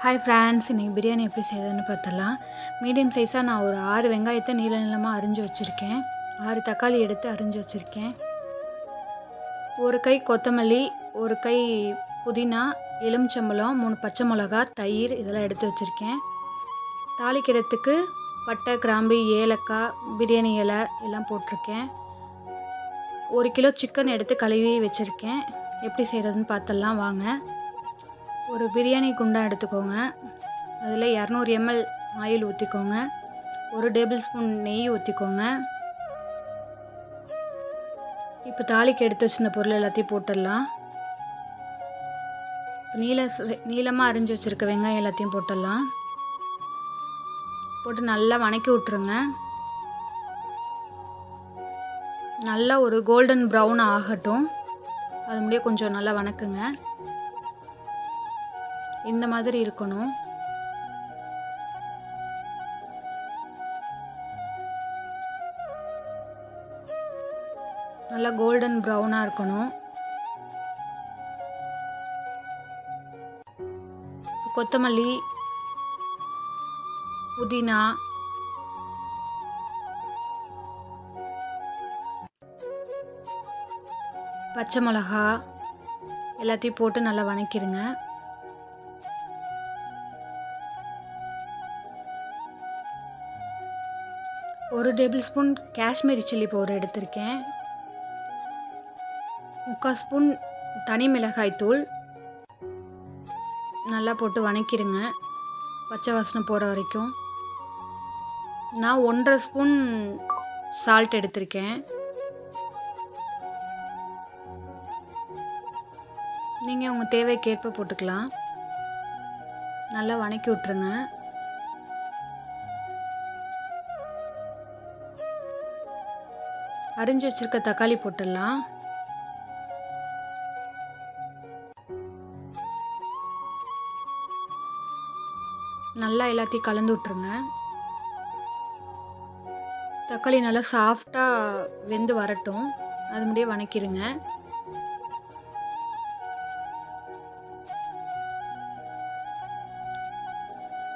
Hi France இன்றைக்கி பிரியாணி எப்படி செய்யுதுன்னு பார்த்தலாம் மீடியம் சைஸாக நான் ஒரு ஆறு வெங்காயத்தை நீள நீளமாக அரிஞ்சு வச்சுருக்கேன். ஆறு தக்காளி எடுத்து அரிஞ்சு வச்சுருக்கேன். ஒரு கை கொத்தமல்லி ஒரு கை புதினா எலுமிச்சம்பழம் மூணு பச்சை மிளகா தயிர் இதெல்லாம் எடுத்து வச்சுருக்கேன். தாளிக்கிறதுக்கு பட்டை கிராம்பு ஏலக்காய் பிரியாணி இலை எல்லாம் போட்டிருக்கேன். ஒரு கிலோ சிக்கன் எடுத்து கழுவி வச்சுருக்கேன். எப்படி செய்கிறதுன்னு பார்த்தலாம் வாங்க. ஒரு பிரியாணி குண்டான் எடுத்துக்கோங்க. அதில் இரநூறு எம்எல் ஆயில் ஊற்றிக்கோங்க ஒரு டேபிள் ஸ்பூன் நெய் ஊற்றிக்கோங்க இப்போ தாளிக்கு எடுத்து வச்சிருந்த பொருள் எல்லாத்தையும் போட்டுடலாம். நீல நீளமாக அரிஞ்சு வச்சுருக்க வெங்காயம் எல்லாத்தையும் போட்டுடலாம். போட்டு நல்லா வணக்கி விட்ருங்க நல்லா ஒரு கோல்டன் ப்ரௌன் ஆகட்டும். அது முடிய கொஞ்சம் நல்லா வணக்குங்க. இந்த மாதிரி இருக்கணும். நல்லா கோல்டன் ப்ரௌனாக இருக்கணும். கொத்தமல்லி புதினா பச்சை மிளகா எல்லாத்தையும் போட்டு நல்லா வணக்கிடுங்க ஒரு tablespoon Kashmiri chilli powder எடுத்திருக்கேன். முக்கால் ஸ்பூன் தனி மிளகாய் தூள். நல்லா போட்டு வணக்கிடுங்க. பச்சை வாசனை போகிற வரைக்கும். நான் ஒன்றரை ஸ்பூன் சால்ட் எடுத்திருக்கேன். நீங்கள் உங்கள் தேவைக்கேற்ப போட்டுக்கலாம். நல்லா வணக்கி விட்ருங்க அரிஞ்சு வச்சிருக்க தக்காளி போட்டுடலாம். நல்லா எல்லாத்தையும் கலந்து விட்ருங்க தக்காளி நல்லா சாஃப்டாக வெந்து வரட்டும். அது முடிய வணக்கிடுங்க.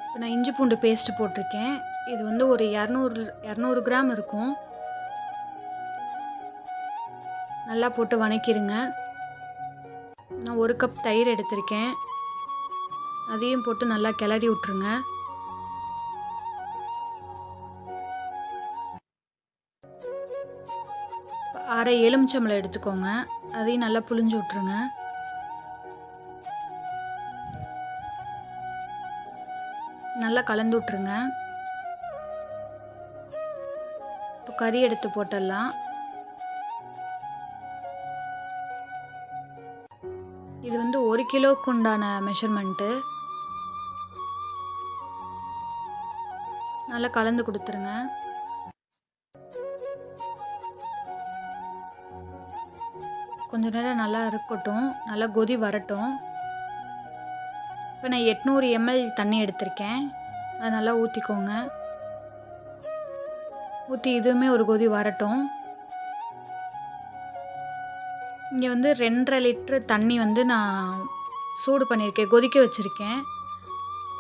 இப்போ நான் இஞ்சி பூண்டு பேஸ்ட்டு போட்டிருக்கேன். இது வந்து ஒரு இரநூறு இரநூறு கிராம் இருக்கும். நல்லா போட்டு வணக்கிடுங்க நான் ஒரு கப் தயிர் எடுத்திருக்கேன். அதையும் போட்டு நல்லா கிளறி விட்ருங்க அரை எலுமிச்சம்பளம் எடுத்துக்கோங்க. அதையும் நல்லா புளிஞ்சு விட்ருங்க நல்லா கலந்து விட்ருங்க இப்போ கறி எடுத்து போட்டுடலாம். இது வந்து ஒரு கிலோக்கு உண்டான மெஷர்மெண்ட்டு நல்லா கலந்து கொடுத்துருங்க. கொஞ்ச நேரம் நல்லா இருக்கட்டும். நல்லா கொதி வரட்டும். இப்போ நான் எட்நூறு எம்எல் தண்ணி எடுத்திருக்கேன். அதை நல்லா ஊற்றிக்கோங்க ஊற்றி இதுவுமே ஒரு கொதி வரட்டும். இங்கே வந்து ரெண்டரை லிட்ரு தண்ணி வந்து நான் சூடு பண்ணியிருக்கேன் கொதிக்க வச்சுருக்கேன்.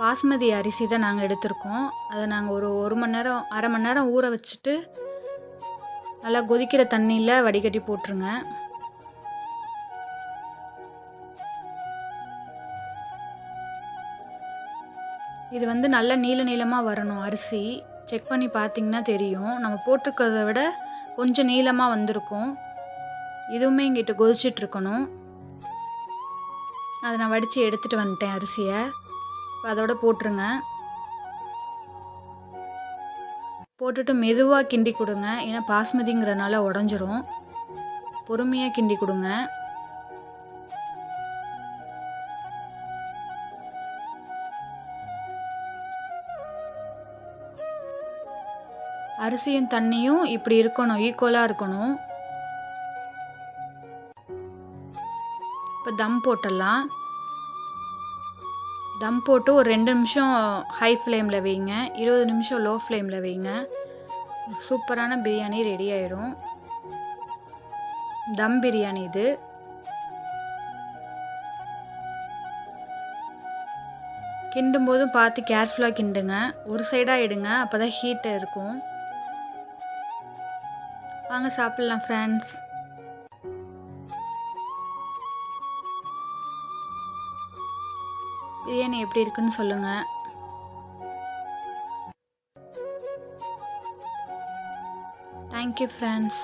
பாஸ்மதி அரிசி தான் நாங்கள் எடுத்திருக்கோம். அதை நாங்கள் ஒரு ஒரு மணி நேரம் அரை மணி நேரம் ஊற வச்சுட்டு நல்லா கொதிக்கிற தண்ணியில் வடிகட்டி போட்டுருங்க. இது வந்து நல்ல நீள நீளமாக வரணும் அரிசி. செக் பண்ணி பார்த்தீங்கன்னா தெரியும். நம்ம போட்டிருக்கிறத விட கொஞ்சம் நீளமாக வந்திருக்கும். இதுவுமே இங்கிட்ட கொதிச்சிட்ருக்கணும். அதை நான் வடித்து எடுத்துகிட்டு வந்துட்டேன் அரிசியை. இப்போ அதோட போட்டுருங்க. போட்டுட்டு மெதுவாக கிண்டி கொடுங்க. ஏன்னா பாஸ்மதிங்கிறனால உடஞ்சிரும். பொறுமையாக கிண்டி கொடுங்க. அரிசியும் தண்ணியும் இப்படி இருக்கணும் ஈக்குவலாக இருக்கணும். இப்போ தம் போட்டுடலாம். தம் போட்டு ஒரு ரெண்டு நிமிஷம் ஹை ஃப்ளேமில் வைங்க. இருபது நிமிஷம் லோ ஃப்ளேமில் வைங்க. சூப்பரான பிரியாணி ரெடி ஆயிடும் தம் பிரியாணி இது. கிண்டும் போதும் பார்த்து கேர்ஃபுல்லாக கிண்டுங்க. ஒரு சைடாக எடுங்க அப்போ தான் ஹீட்டாக இருக்கும். வாங்க சாப்பிட்லாம் ஃப்ரெண்ட்ஸ் பிரியாணி எப்படி இருக்குன்னு சொல்லுங்கள் தேங்க்யூ ஃப்ரெண்ட்ஸ்